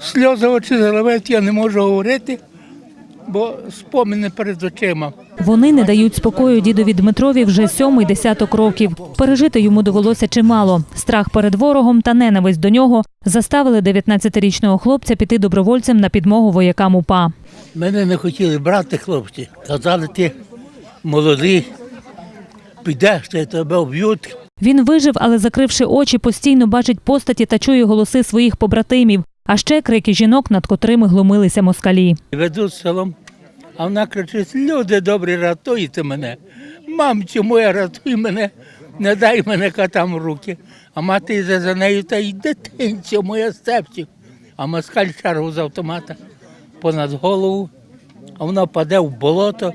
сльози очі заливають, я не можу говорити, бо спомини перед очима. Вони не дають спокою дідові Дмитрові вже сьомий десяток років. Пережити йому довелося чимало. Страх перед ворогом та ненависть до нього заставили 19-річного хлопця піти добровольцем на підмогу воякам УПА. Мене не хотіли брати хлопці. Казали, ти молодий, підеш, тебе вб'ють. Він вижив, але закривши очі, постійно бачить постаті та чує голоси своїх побратимів, а ще крики жінок, над котрими глумилися москалі. Ведуть селом, а вона кричить: люди добрі, рятуйте мене. Мамцю моя, рятуй мене, не дай мене котам в руки. А мати йде за нею та й дитинцю моя степцю. А москаль шаргу з автомата понад голову, а вона паде в болото,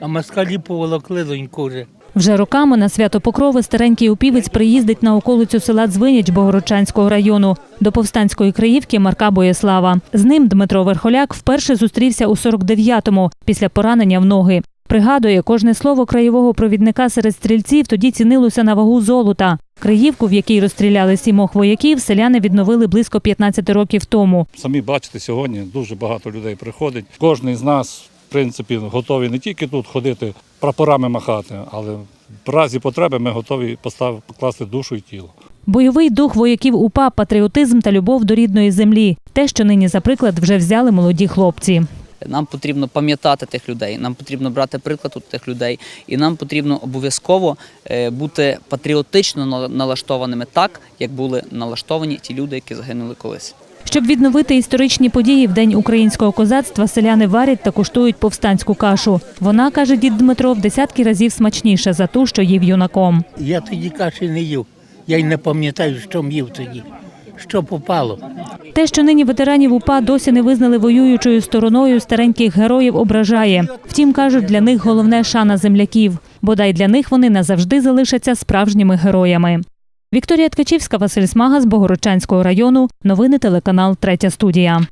а москалі поволокли доньку вже. Вже роками на свято Покрови старенький упівець приїздить на околицю села Дзвиняч Богородчанського району до повстанської криївки Марка Боєслава. З ним Дмитро Верхоляк вперше зустрівся у 49-му після поранення в ноги. Пригадує, кожне слово краєвого провідника серед стрільців тоді цінилося на вагу золота. Криївку, в якій розстріляли сімох вояків, селяни відновили близько 15 років тому. Самі бачите, сьогодні дуже багато людей приходить. Кожен з нас, принципі, готовий не тільки тут ходити, прапорами махати, але в разі потреби ми готові покласти душу і тіло. Бойовий дух вояків УПА, патріотизм та любов до рідної землі те, що нині за приклад вже взяли молоді хлопці. Нам потрібно пам'ятати тих людей, нам потрібно брати приклад у тих людей, і нам потрібно обов'язково е, бути патріотично нала- налаштованими так, як були налаштовані ті люди, які загинули колись. Щоб відновити історичні події в день українського козацтва, селяни варять та куштують повстанську кашу. Вона каже дід Дмитро в десятки разів смачніша за ту, що їв юнаком. Я тоді каші не їв. Я й не пам'ятаю, що їв тоді, що попало. Те, що нині ветеранів УПА досі не визнали воюючою стороною стареньких героїв, ображає. Втім, кажуть, для них головне шана земляків. Бодай для них вони назавжди залишаться справжніми героями. Вікторія Ткачівська, Василь Смага з Богородчанського району. Новини телеканал Третя студія.